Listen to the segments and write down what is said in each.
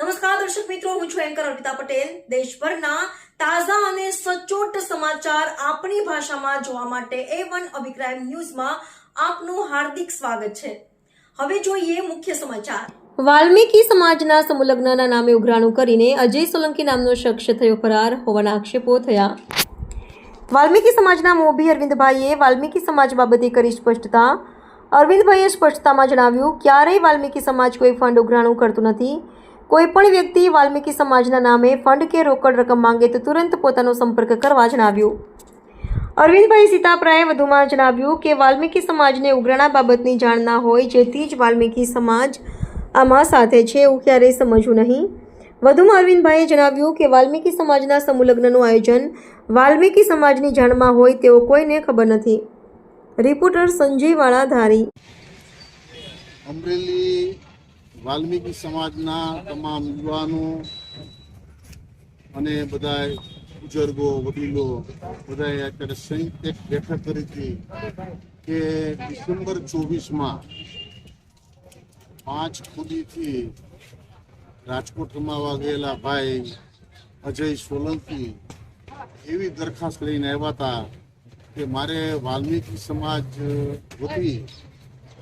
નમસ્કાર, દર્શક મિત્રો, હું છું એન્કર અર્પિતા પટેલ. દેશભરના તાજા અને સચોટ સમાચાર આપણી ભાષામાં જોવા માટે એ વન અભિપ્રાય ન્યૂઝમાં આપનું હાર્દિક સ્વાગત છે. હવે જોઈએ મુખ્ય સમાચાર. વાલ્મીકી સમાજના સમુલગ્નના નામે ઉઘરાણું કરીને અજય સોલંકી નામનો શખ્સ થયો ફરાર હોવાના આક્ષેપો થયા. વાલ્મીકી સમાજના મોભી અરવિંદભાઈએ વાલ્મીકી સમાજ બાબતે કરી સ્પષ્ટતા. અરવિંદભાઈએ સ્પષ્ટતામાં જણાવ્યું, ક્યારેય વાલ્મીકી સમાજ કોઈ ફંડ ઉઘરાણું કરતું નથી. કોઈ પણ વ્યક્તિ વાલ્મીકી સમાજના નામે ફંડ કે રોકડ રકમ માંગે તો તુરંત પોતાનો સંપર્ક કરવા જણાવ્યું. અરવિંદભાઈ સીતાપરાએ વધુમાં જણાવ્યું કે વાલ્મીકી સમાજને ઉઘરાણા બાબતની જાણ ના હોય જેથી જ વાલ્મીકી સમાજ આમાં સાથે છે એવું ક્યારેય સમજવું નહીં. વધુમાં અરવિંદભાઈએ જણાવ્યું કે વાલ્મીકી સમાજના સમૂહલગ્નનું આયોજન વાલ્મીકી સમાજની જાણમાં હોય તેવો કોઈને ખબર નથી. રિપોર્ટર સંજય વાળા ધારી. અમરેલી વાલ્મીકી સમાજના તમામ યુવાનો અને બધા બુજુર્ગો, વડીલો બધાએ અત્યારે સંયુક્ત એક બેઠક કરી હતી કે ડિસેમ્બર ચોવીસમાં પાંચ ખુદીથી રાજકોટ રમાવા ગયેલા ભાઈ અજય સોલંકી એવી દરખાસ્ત લઈને આવ્યા હતા કે મારે વાલ્મીકી સમાજ વતી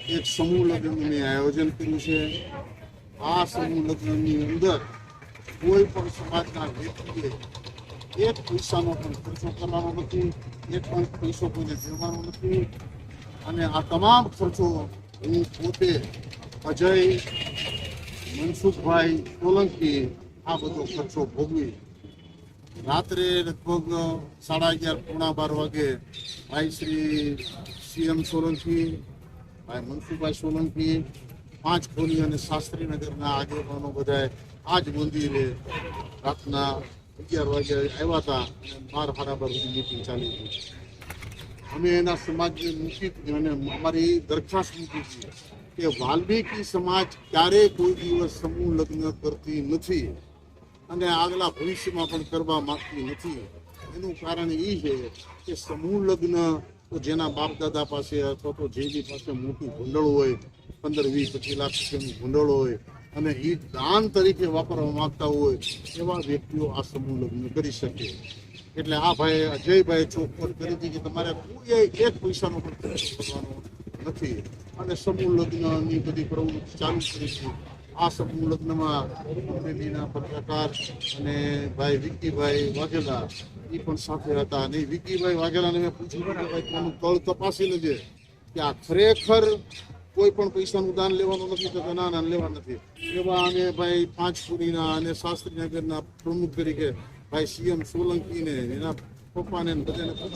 એક સમૂહ લગ્નનું આયોજન કર્યું છે. આ સમૂહ લગ્નની અંદર કોઈ પણ સમાજના વ્યક્તિએ એક પૈસાનો પણ ખર્ચો કરવાનો નથી, એક પણ પૈસો કોઈને દેવાનો નથી. અને આ તમામ ખર્ચો હું પોતે અજય, મનસુખભાઈ સોલંકી આ બધો ખર્ચો ભોગવી રાત્રે લગભગ સાડા અગિયાર, પોણા બાર વાગે ભાઈ શ્રી સીએમ સોલંકી ભાઈ મનસુખભાઈ સોલંકી પાંચ ખોલી અને શાસ્ત્રીનગરના આગેવાનો બધાએ આ જ મંદિરે રાતના અગિયાર વાગે આવ્યા હતા અને બાર બરાબર સુધી મિટિંગ ચાલી હતી અમે એના સમાજને મૂકી અને અમારી દરખાસ્ત મૂકી હતી કે વાલ્મીકી સમાજ ક્યારેય કોઈ દિવસ સમૂહ લગ્ન કરતી નથી અને આગલા ભવિષ્યમાં પણ કરવા માંગતી નથી. એનું કારણ એ છે કે સમૂહ લગ્ન જેના બાપ દાદા પાસે અથવા તો જેની પાસે મોટું ભૂંડળ હોય, પંદર વીસ પચીસ લાખ રૂપિયાનું ભંડોળ હોય અને એ દાન તરીકે વાપરવા માંગતા હોય, એવા વ્યક્તિઓ આ સમૂહ લગ્ન કરી શકે. એટલે આ ભાઈ અજયભાઈ ચોખવટ કરી હતી કે તમારે કોઈ એક પૈસાનો પણ ખર્ચ કરવાનો નથી. અને સમૂહ લગ્નની બધી પ્રવૃત્તિ ચાલુ કરી છે. આ સમૂહ લગ્નમાં પત્રકાર અને ભાઈ વિક્કીભાઈ વાઘેલા એ પણ સાથે હતા. અને વિકીભાઈ વાઘેલાને મેં પૂછ્યું કે ભાઈ, તમારું કળ તપાસી લેજે કે આ ખરેખર કોઈ પણ પૈસાનું દાન લેવાનું નથી તો ના ના લેવા નથી. એવા અને ભાઈ પાંચ પુરીના અને શાસ્ત્રીનગરના પ્રમુખ તરીકે ભાઈ સીએમ સોલંકીને, એના પપ્પાને બધાને પૂછ્યું